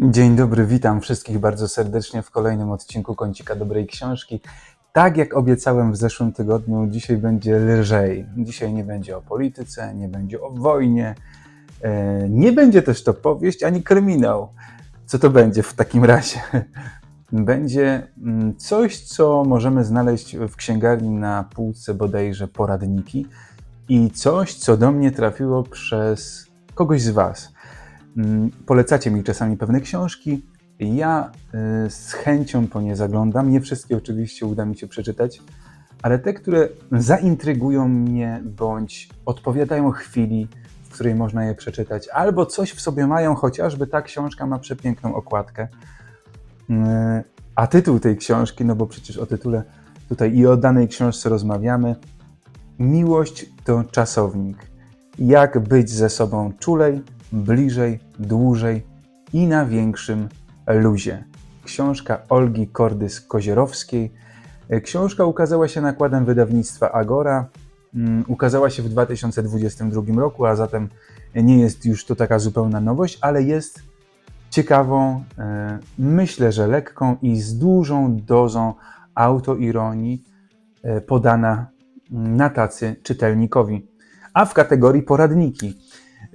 Dzień dobry, witam wszystkich bardzo serdecznie w kolejnym odcinku Kącika Dobrej Książki. Tak jak obiecałem w zeszłym tygodniu, dzisiaj będzie lżej. Dzisiaj nie będzie o polityce, nie będzie o wojnie, e, nie będzie też to powieść ani kryminał. Co to będzie w takim razie? Będzie mm, coś, co możemy znaleźć w księgarni na półce bodajże poradniki i coś, co do mnie trafiło przez kogoś z Was. Mm, Polecacie mi czasami pewne książki. Ja y, z chęcią po nie zaglądam. Nie wszystkie oczywiście uda mi się przeczytać, ale te, które zaintrygują mnie bądź odpowiadają chwili, w której można je przeczytać, albo coś w sobie mają, chociażby ta książka ma przepiękną okładkę. Y, A tytuł tej książki, no bo przecież o tytule tutaj i o danej książce rozmawiamy. Miłość to czasownik. Jak być ze sobą czulej, bliżej, dłużej i na większym luzie. Książka Olgi Kordys-Kozierowskiej. Książka ukazała się nakładem wydawnictwa Agora. Mm, Ukazała się w 2022 roku, a zatem nie jest już to taka zupełna nowość, ale jest ciekawą, e, myślę, że lekką i z dużą dozą autoironii e, podana na tacy czytelnikowi. A w kategorii poradniki.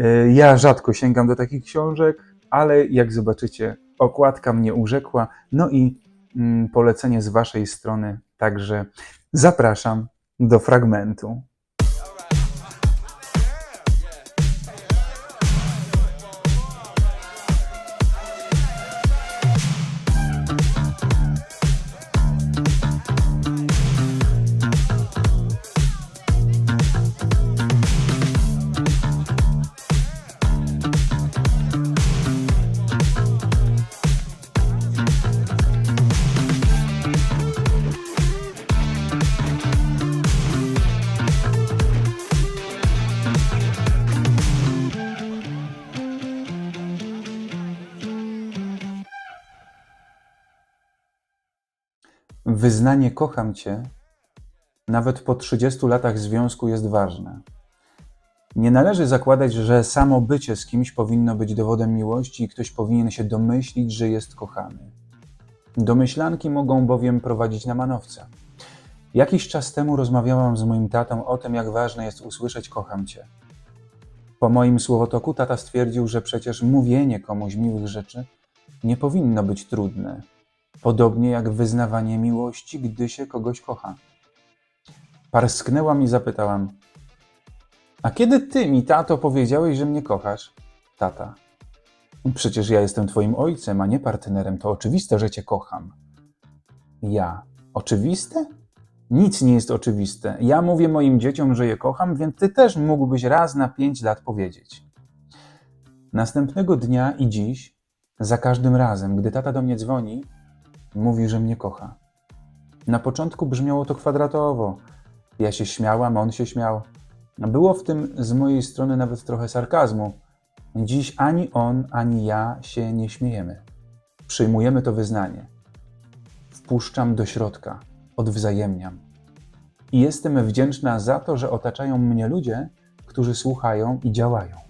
E, Ja rzadko sięgam do takich książek, ale jak zobaczycie, okładka mnie urzekła. No i mm, polecenie z Waszej strony, także zapraszam do fragmentu. Wyznanie kocham Cię nawet po 30 latach związku jest ważne. Nie należy zakładać, że samo bycie z kimś powinno być dowodem miłości i ktoś powinien się domyślić, że jest kochany. Domyślanki mogą bowiem prowadzić na manowce. Jakiś czas temu rozmawiałam z moim tatą o tym, jak ważne jest usłyszeć kocham Cię. Po moim słowotoku tata stwierdził, że przecież mówienie komuś miłych rzeczy nie powinno być trudne, podobnie jak wyznawanie miłości, gdy się kogoś kocha. Parsknęłam i zapytałam: A kiedy ty mi, tato, powiedziałeś, że mnie kochasz? Tata. Przecież ja jestem twoim ojcem, a nie partnerem. To oczywiste, że cię kocham. Ja. Oczywiste? Nic nie jest oczywiste. Ja mówię moim dzieciom, że je kocham, więc ty też mógłbyś raz na pięć lat powiedzieć. Następnego dnia i dziś, za każdym razem, gdy tata do mnie dzwoni, mówi, że mnie kocha. Na początku brzmiało to kwadratowo. Ja się śmiałam, on się śmiał. Było w tym z mojej strony nawet trochę sarkazmu. Dziś ani on, ani ja się nie śmiejemy. Przyjmujemy to wyznanie. Wpuszczam do środka, odwzajemniam. I jestem wdzięczna za to, że otaczają mnie ludzie, którzy słuchają i działają.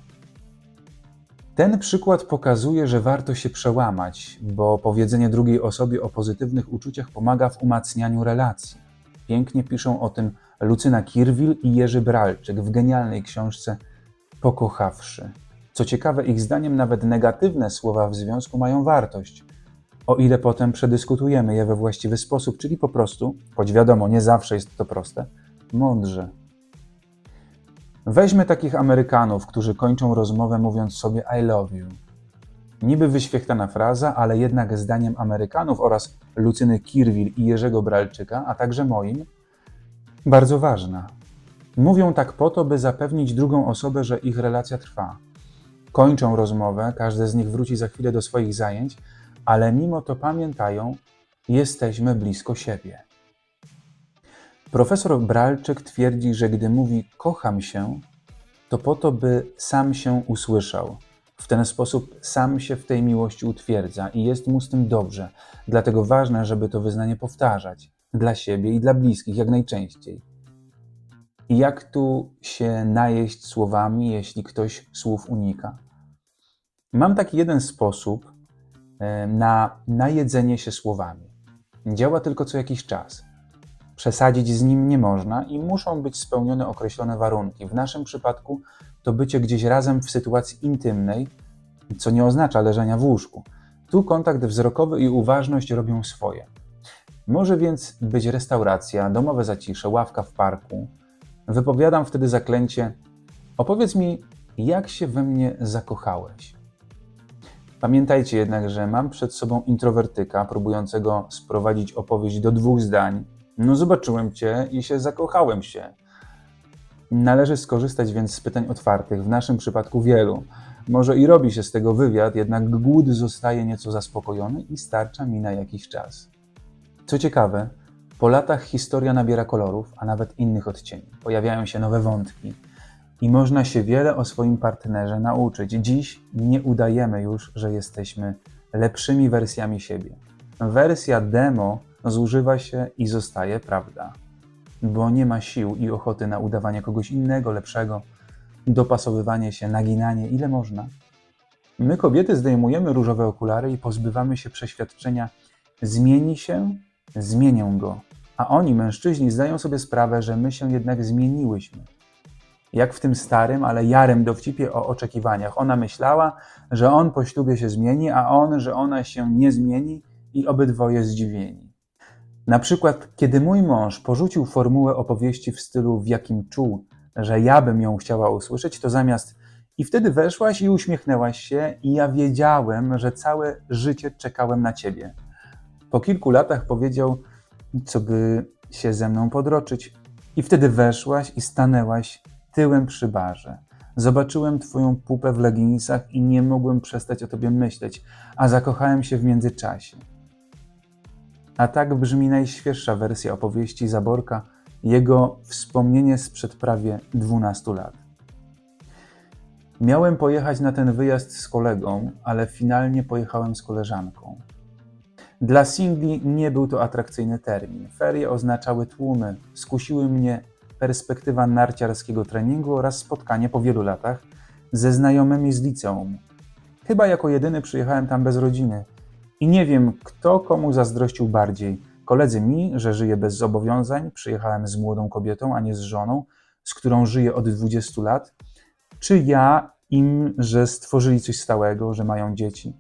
Ten przykład pokazuje, że warto się przełamać, bo powiedzenie drugiej osobie o pozytywnych uczuciach pomaga w umacnianiu relacji. Pięknie piszą o tym Lucyna Kirwil i Jerzy Bralczyk w genialnej książce Pokochawszy. Co ciekawe, ich zdaniem nawet negatywne słowa w związku mają wartość, o ile potem przedyskutujemy je we właściwy sposób, czyli po prostu, choć wiadomo, nie zawsze jest to proste, mądrze. Weźmy takich Amerykanów, którzy kończą rozmowę mówiąc sobie I love you. Niby wyświechtana fraza, ale jednak zdaniem Amerykanów oraz Lucyny Kirwil i Jerzego Bralczyka, a także moim, bardzo ważna. Mówią tak po to, by zapewnić drugą osobę, że ich relacja trwa. Kończą rozmowę, każdy z nich wróci za chwilę do swoich zajęć, ale mimo to pamiętają, jesteśmy blisko siebie. Profesor Bralczyk twierdzi, że gdy mówi kocham się, to po to, by sam się usłyszał. W ten sposób sam się w tej miłości utwierdza i jest mu z tym dobrze. Dlatego ważne, żeby to wyznanie powtarzać dla siebie i dla bliskich jak najczęściej. I jak tu się najeść słowami, jeśli ktoś słów unika? Mam taki jeden sposób, e, na najedzenie się słowami. Działa tylko co jakiś czas. Przesadzić z nim nie można i muszą być spełnione określone warunki. W naszym przypadku to bycie gdzieś razem w sytuacji intymnej, co nie oznacza leżenia w łóżku. Tu kontakt wzrokowy i uważność robią swoje. Może więc być restauracja, domowe zacisze, ławka w parku. Wypowiadam wtedy zaklęcie: Opowiedz mi, jak się we mnie zakochałeś. Pamiętajcie jednak, że mam przed sobą introwertyka próbującego sprowadzić opowieść do dwóch zdań. No, zobaczyłem cię i się zakochałem się. Należy skorzystać więc z pytań otwartych, w naszym przypadku wielu. Może i robi się z tego wywiad, jednak głód zostaje nieco zaspokojony i starcza mi na jakiś czas. Co ciekawe, po latach historia nabiera kolorów, a nawet innych odcieni. Pojawiają się nowe wątki i można się wiele o swoim partnerze nauczyć. Dziś nie udajemy już, że jesteśmy lepszymi wersjami siebie. Wersja demo zużywa się i zostaje prawda, bo nie ma sił i ochoty na udawanie kogoś innego, lepszego, dopasowywanie się, naginanie, ile można. My, kobiety, zdejmujemy różowe okulary i pozbywamy się przeświadczenia: zmieni się, zmienię go. A oni, mężczyźni, zdają sobie sprawę, że my się jednak zmieniłyśmy. Jak w tym starym, ale jarym dowcipie o oczekiwaniach. Ona myślała, że on po ślubie się zmieni, a on, że ona się nie zmieni i obydwoje zdziwieni. Na przykład, kiedy mój mąż porzucił formułę opowieści w stylu, w jakim czuł, że ja bym ją chciała usłyszeć, to zamiast i wtedy weszłaś i uśmiechnęłaś się, i ja wiedziałem, że całe życie czekałem na ciebie. Po kilku latach powiedział, co by się ze mną podroczyć, i wtedy weszłaś i stanęłaś tyłem przy barze. Zobaczyłem twoją pupę w leginsach i nie mogłem przestać o tobie myśleć, a zakochałem się w międzyczasie. A tak brzmi najświeższa wersja opowieści Zaborka, jego wspomnienie sprzed prawie 12 lat. Miałem pojechać na ten wyjazd z kolegą, ale finalnie pojechałem z koleżanką. Dla singli nie był to atrakcyjny termin. Ferie oznaczały tłumy, skusiły mnie perspektywa narciarskiego treningu oraz spotkanie po wielu latach ze znajomymi z liceum. Chyba jako jedyny przyjechałem tam bez rodziny i nie wiem, kto komu zazdrościł bardziej. Koledzy mi, że żyję bez zobowiązań, przyjechałem z młodą kobietą, a nie z żoną, z którą żyję od 20 lat, czy ja im, że stworzyli coś stałego, że mają dzieci.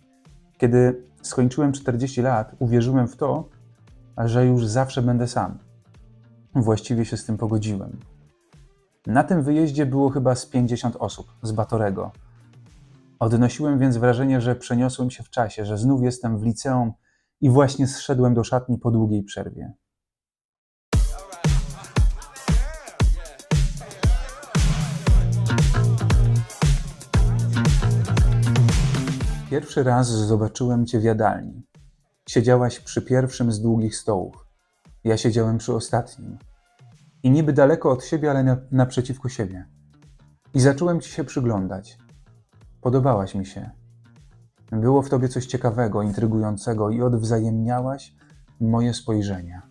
Kiedy skończyłem 40 lat, uwierzyłem w to, że już zawsze będę sam. Właściwie się z tym pogodziłem. Na tym wyjeździe było chyba z 50 osób z Batorego. Odnosiłem więc wrażenie, że przeniosłem się w czasie, że znów jestem w liceum i właśnie zszedłem do szatni po długiej przerwie. Pierwszy raz zobaczyłem cię w jadalni. Siedziałaś przy pierwszym z długich stołów. Ja siedziałem przy ostatnim. I niby daleko od siebie, ale na, naprzeciwko siebie. I zacząłem ci się przyglądać. Podobałaś mi się. Było w tobie coś ciekawego, intrygującego i odwzajemniałaś moje spojrzenia.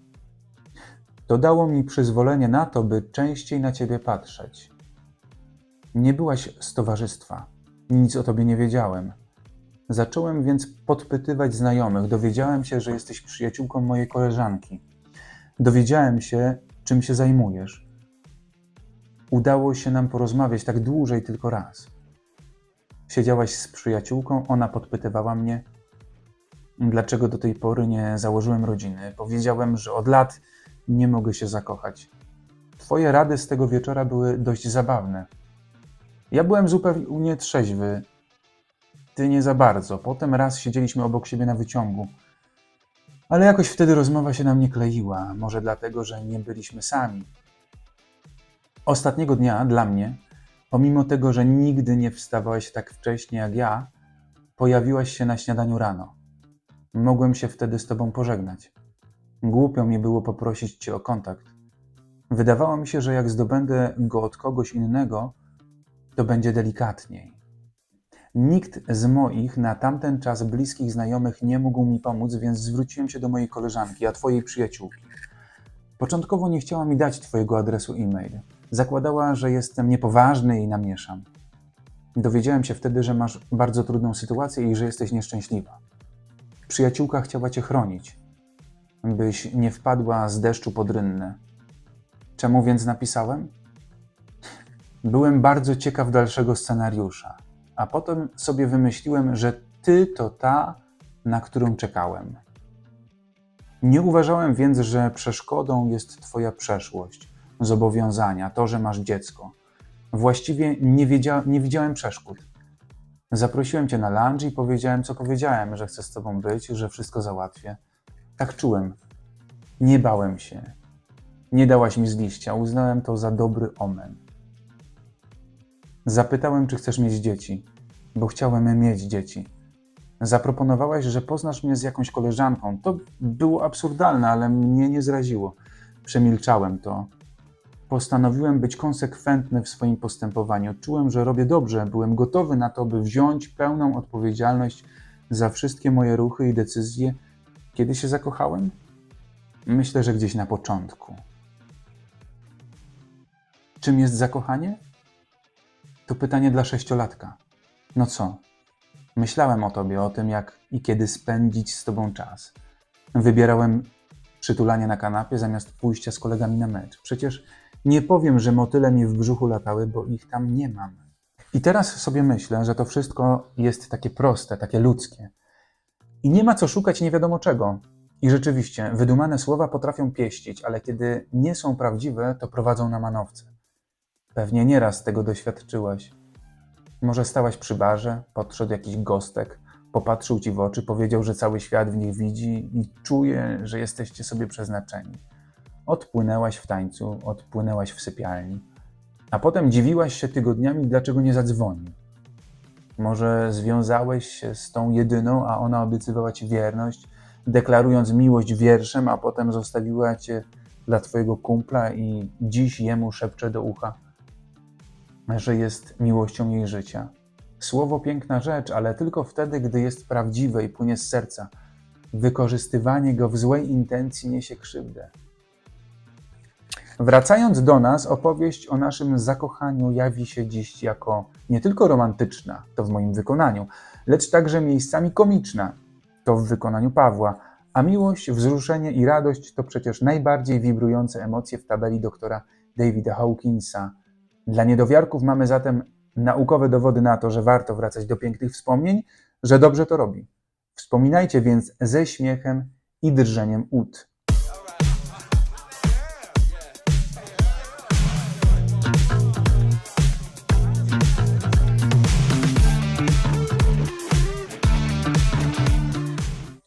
To dało mi przyzwolenie na to, by częściej na ciebie patrzeć. Nie byłaś z towarzystwa, nic o tobie nie wiedziałem. Zacząłem więc podpytywać znajomych. Dowiedziałem się, że jesteś przyjaciółką mojej koleżanki. Dowiedziałem się, czym się zajmujesz. Udało się nam porozmawiać tak dłużej tylko raz. Siedziałaś z przyjaciółką, ona podpytywała mnie, dlaczego do tej pory nie założyłem rodziny. Powiedziałem, że od lat nie mogę się zakochać. Twoje rady z tego wieczora były dość zabawne. Ja byłem zupełnie trzeźwy, ty nie za bardzo. Potem raz siedzieliśmy obok siebie na wyciągu. Ale jakoś wtedy rozmowa się nam nie kleiła. Może dlatego, że nie byliśmy sami. Ostatniego dnia dla mnie, pomimo tego, że nigdy nie wstawałeś tak wcześnie jak ja, pojawiłaś się na śniadaniu rano. Mogłem się wtedy z tobą pożegnać. Głupio mi było poprosić cię o kontakt. Wydawało mi się, że jak zdobędę go od kogoś innego, to będzie delikatniej. Nikt z moich na tamten czas bliskich znajomych nie mógł mi pomóc, więc zwróciłem się do mojej koleżanki, a twojej przyjaciółki. Początkowo nie chciała mi dać twojego adresu e-mail. Zakładała, że jestem niepoważny i namieszam. Dowiedziałem się wtedy, że masz bardzo trudną sytuację i że jesteś nieszczęśliwa. Przyjaciółka chciała cię chronić, byś nie wpadła z deszczu pod rynnę. Czemu więc napisałem? Byłem bardzo ciekaw dalszego scenariusza, a potem sobie wymyśliłem, że ty to ta, na którą czekałem. Nie uważałem więc, że przeszkodą jest Twoja przeszłość, zobowiązania, to, że masz dziecko. Właściwie nie, wiedzia, nie widziałem przeszkód. Zaprosiłem Cię na lunch i powiedziałem, co powiedziałem, że chcę z Tobą być, że wszystko załatwię. Tak czułem. Nie bałem się. Nie dałaś mi z liścia, uznałem to za dobry omen. Zapytałem, czy chcesz mieć dzieci, bo chciałem mieć dzieci. Zaproponowałaś, że poznasz mnie z jakąś koleżanką. To było absurdalne, ale mnie nie zraziło. Przemilczałem to. Postanowiłem być konsekwentny w swoim postępowaniu. Czułem, że robię dobrze. Byłem gotowy na to, by wziąć pełną odpowiedzialność za wszystkie moje ruchy i decyzje. Kiedy się zakochałem? Myślę, że gdzieś na początku. Czym jest zakochanie? To pytanie dla sześciolatka. No co? Myślałem o tobie, o tym, jak i kiedy spędzić z tobą czas. Wybierałem przytulanie na kanapie zamiast pójścia z kolegami na mecz. Przecież nie powiem, że motyle mi w brzuchu latały, bo ich tam nie mam. I teraz sobie myślę, że to wszystko jest takie proste, takie ludzkie. I nie ma co szukać nie wiadomo czego. I rzeczywiście, wydumane słowa potrafią pieścić, ale kiedy nie są prawdziwe, to prowadzą na manowce. Pewnie nieraz tego doświadczyłaś. Może stałaś przy barze, podszedł jakiś gostek, popatrzył ci w oczy, powiedział, że cały świat w nich widzi i czuje, że jesteście sobie przeznaczeni. Odpłynęłaś w tańcu, odpłynęłaś w sypialni, a potem dziwiłaś się tygodniami, dlaczego nie zadzwoni. Może związałeś się z tą jedyną, a ona obiecywała ci wierność, deklarując miłość wierszem, a potem zostawiła cię dla twojego kumpla i dziś jemu szepcze do ucha, że jest miłością jej życia. Słowo piękna rzecz, ale tylko wtedy, gdy jest prawdziwe i płynie z serca. Wykorzystywanie go w złej intencji niesie krzywdę. Wracając do nas, opowieść o naszym zakochaniu jawi się dziś jako nie tylko romantyczna, to w moim wykonaniu, lecz także miejscami komiczna, to w wykonaniu Pawła, a miłość, wzruszenie i radość to przecież najbardziej wibrujące emocje w tabeli doktora Davida Hawkinsa. Dla niedowiarków mamy zatem naukowe dowody na to, że warto wracać do pięknych wspomnień, że dobrze to robi. Wspominajcie więc ze śmiechem i drżeniem ud.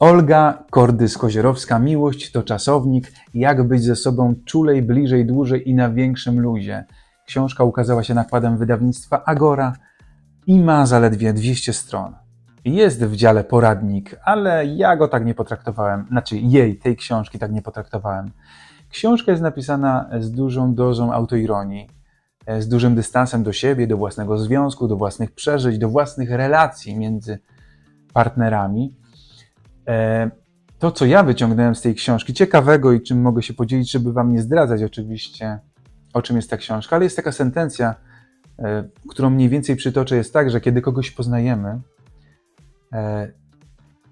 Olga Kordys-Kozierowska, Miłość to czasownik, jak być ze sobą czulej, bliżej, dłużej i na większym luzie. Książka ukazała się nakładem wydawnictwa Agora i ma zaledwie 200 stron. Jest w dziale poradnik, ale ja go tak nie potraktowałem, znaczy jej, tej książki tak nie potraktowałem. Książka jest napisana z dużą dozą autoironii, z dużym dystansem do siebie, do własnego związku, do własnych przeżyć, do własnych relacji między partnerami. E, To, co ja wyciągnąłem z tej książki, ciekawego i czym mogę się podzielić, żeby Wam nie zdradzać oczywiście, o czym jest ta książka, ale jest taka sentencja, e, którą mniej więcej przytoczę, jest tak, że kiedy kogoś poznajemy, e,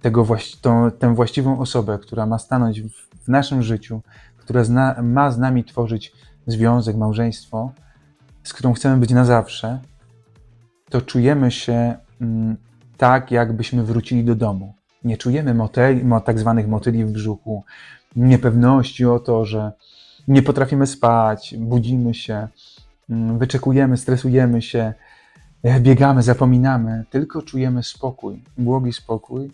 tego tą, tę właściwą osobę, która ma stanąć w, w naszym życiu, która zna, ma z nami tworzyć związek, małżeństwo, z którą chcemy być na zawsze, to czujemy się mm, tak, jakbyśmy wrócili do domu. Nie czujemy moteli, mo, tak zwanych motyli w brzuchu, niepewności o to, że nie potrafimy spać, budzimy się, mm, wyczekujemy, stresujemy się, e, biegamy, zapominamy, tylko czujemy spokój, błogi spokój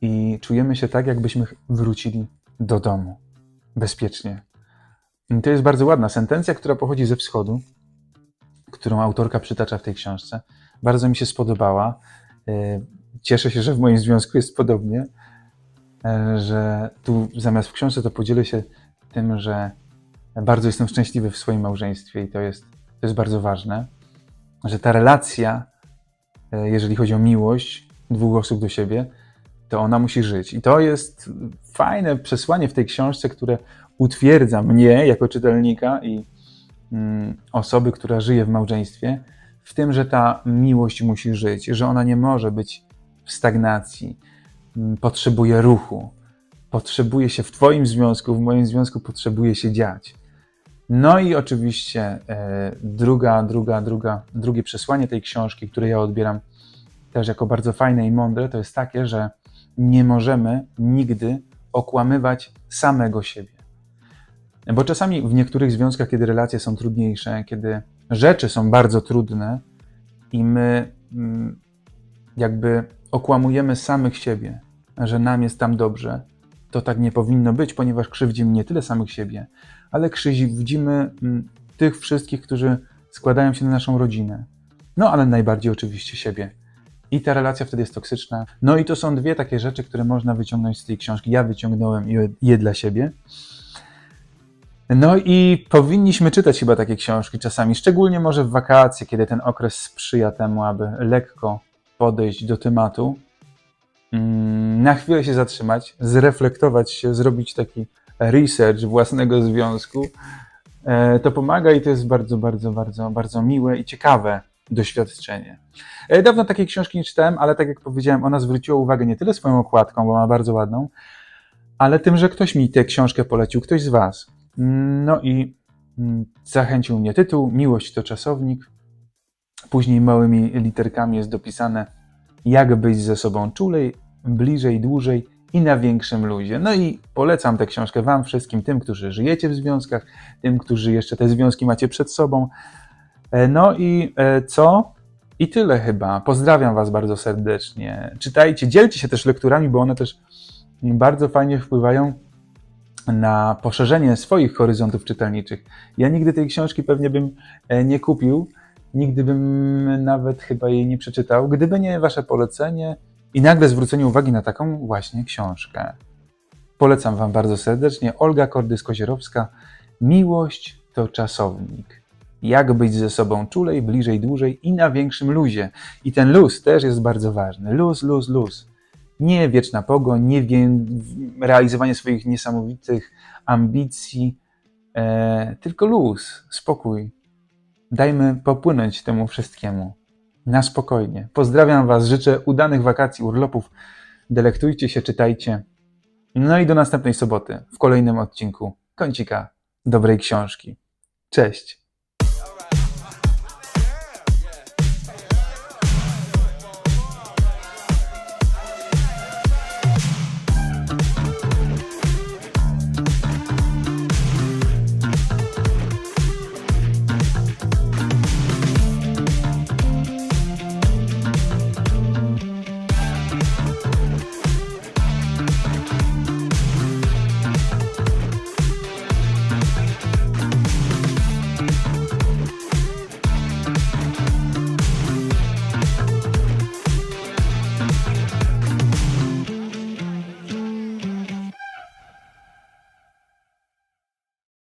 i czujemy się tak, jakbyśmy wrócili do domu bezpiecznie. I to jest bardzo ładna sentencja, która pochodzi ze wschodu, którą autorka przytacza w tej książce. Bardzo mi się spodobała. Cieszę się, że w moim związku jest podobnie, e, że tu zamiast w książce to podzielę się tym, że bardzo jestem szczęśliwy w swoim małżeństwie i to jest, to jest bardzo ważne, że ta relacja, e, jeżeli chodzi o miłość dwóch osób do siebie, to ona musi żyć. I to jest fajne przesłanie w tej książce, które utwierdza mnie jako czytelnika i mm, osoby, która żyje w małżeństwie, w tym, że ta miłość musi żyć, że ona nie może być w stagnacji, mm, potrzebuje ruchu, potrzebuje się w Twoim związku, w moim związku potrzebuje się dziać. No i oczywiście e, druga, druga, druga, drugie przesłanie tej książki, które ja odbieram też jako bardzo fajne i mądre, to jest takie, że nie możemy nigdy okłamywać samego siebie. Bo czasami w niektórych związkach, kiedy relacje są trudniejsze, kiedy rzeczy są bardzo trudne i my mm, jakby okłamujemy samych siebie, że nam jest tam dobrze, to tak nie powinno być, ponieważ krzywdzimy nie tyle samych siebie, ale krzywdzimy mm, tych wszystkich, którzy składają się na naszą rodzinę. No ale najbardziej oczywiście siebie. I ta relacja wtedy jest toksyczna. No i to są dwie takie rzeczy, które można wyciągnąć z tej książki. Ja wyciągnąłem je, je dla siebie. No i powinniśmy czytać chyba takie książki czasami, szczególnie może w wakacje, kiedy ten okres sprzyja temu, aby lekko podejść do tematu, mm, na chwilę się zatrzymać, zreflektować się, zrobić taki research własnego związku. E, To pomaga i to jest bardzo, bardzo, bardzo, bardzo miłe i ciekawe doświadczenie. E, Dawno takiej książki nie czytałem, ale tak jak powiedziałem, ona zwróciła uwagę nie tyle swoją okładką, bo ma bardzo ładną, ale tym, że ktoś mi tę książkę polecił, ktoś z Was. No i mm, zachęcił mnie tytuł Miłość to czasownik. Później małymi literkami jest dopisane jak być ze sobą czulej, bliżej, dłużej i na większym luzie. No i polecam tę książkę Wam wszystkim, tym, którzy żyjecie w związkach, tym, którzy jeszcze te związki macie przed sobą. E, No i e, co? I tyle chyba. Pozdrawiam Was bardzo serdecznie. Czytajcie, dzielcie się też lekturami, bo one też bardzo fajnie wpływają na poszerzenie swoich horyzontów czytelniczych. Ja nigdy tej książki pewnie bym e, nie kupił, nigdy bym nawet chyba jej nie przeczytał, gdyby nie Wasze polecenie i nagle zwrócenie uwagi na taką właśnie książkę. Polecam Wam bardzo serdecznie. Olga Kordys-Kozierowska. Miłość to czasownik. Jak być ze sobą czulej, bliżej, dłużej i na większym luzie. I ten luz też jest bardzo ważny. Luz, luz, luz. Nie wieczna pogoń, nie realizowanie swoich niesamowitych ambicji, e, tylko luz, spokój. Dajmy popłynąć temu wszystkiemu. Na spokojnie. Pozdrawiam Was, życzę udanych wakacji, urlopów. Delektujcie się, czytajcie. No i do następnej soboty w kolejnym odcinku Kącika Dobrej Książki. Cześć!